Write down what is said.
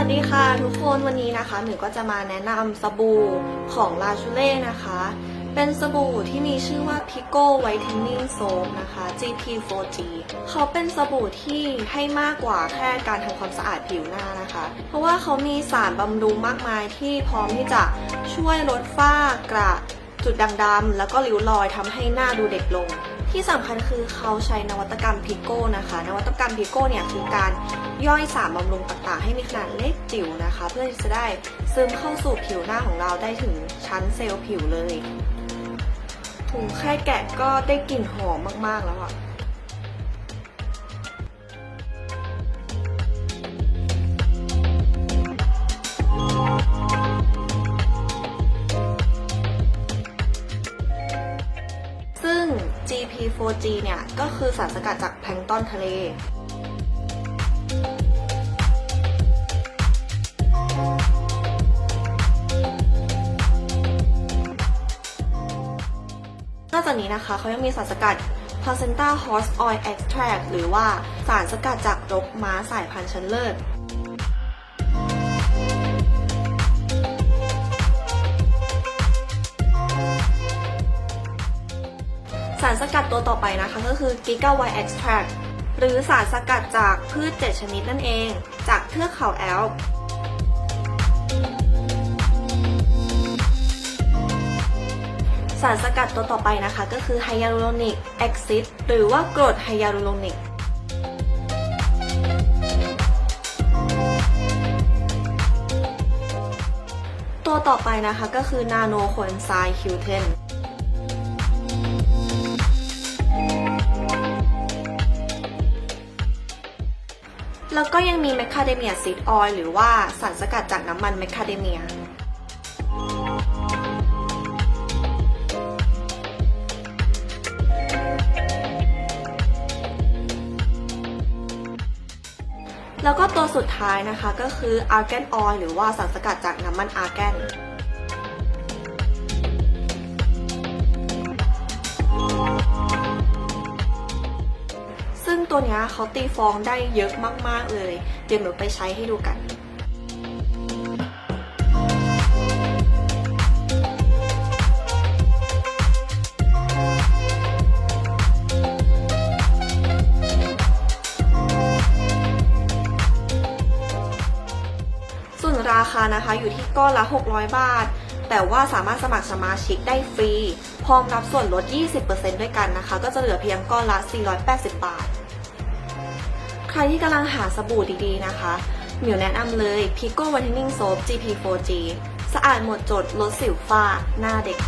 ัสดีค่ะทุกคนวันนี้นะคะหนูก็จะมาแนะนำสบู่ของลาชูเล่นะคะ เป็นสบู่ที่มีชื่อว่า Pico Whitening Soap นะคะ GP4G เขาเป็นสบู่ที่ให้มากกว่าแค่การทำความสะอาดผิวหน้านะคะ เพราะว่าเขามีสารบำรุงมากมายที่พร้อมที่จะช่วยลดฝ้ากระจุดด่างดำแล้วก็ริ้วรอยทำให้หน้าดูเด็กลง ที่สำคัญคือเขาใช้นวัตกรรมพิโก้นะคะ นวัตกรรมพิโก้เนี่ยคือการย่อยสารบำรุงต่างๆ ให้มีขนาดเล็กจิ๋วนะคะ เพื่อที่จะได้ซึมเข้าสู่ผิวหน้าของเราได้ถึงชั้นเซลล์ผิวเลยถุงแค่แกะก็ได้กลิ่นหอมมากๆแล้วอะ GP4G เนี่ยก็คือสารสกัดจากแพลงต้นทะเล นอกจากนี้นะคะเขายังมีสารสกัด placenta horse oil extract หรือว่าสารสกัดจากรกม้าสายพันธุ์ชั้นเลิศ สารสกัดตัวต่อไปนะคะก็คือ Giga White Extract หรือสารสกัดจากพืช 7 ชนิดนั่นเอง จากเทือกเขาแอลป์สารสกัดตัวต่อไปนะคะก็คือ Hyaluronic Acid หรือว่ากรดไฮยาลูโรนิกตัวต่อไปนะคะก็คือ Nano Coenzyme Q10 แล้วก็ยังมีแมคคาเดเมียซีดออยล์หรือว่าสารสกัดจากน้ำมันแมคคาเดเมียแล้วก็ตัวสุดท้ายนะคะก็คืออาร์แกนออยล์หรือว่าสารสกัดจากน้ำมันอาร์แกน ตัวเนี้เขาตีฟองได้เยอะมาก ๆ เลย เดี๋ยวหนูไปใช้ให้ดูกันส่วนราคานะคะอยู่ที่ก้อนละ 600 บาท แต่ว่าสามารถสมัครสมาชิกได้ฟรี พร้อมรับส่วนลด 20%ด้วยกันนะคะ ก็จะเหลือเพียงก้อนละ 480 บาท ใครที่กำลังหาสบู่ดีๆนะคะเหมียวแนะนำเลย Pico Whitening Soap GP4G สะอาดหมดจดลดสิวฝ้าหน้าเด็ก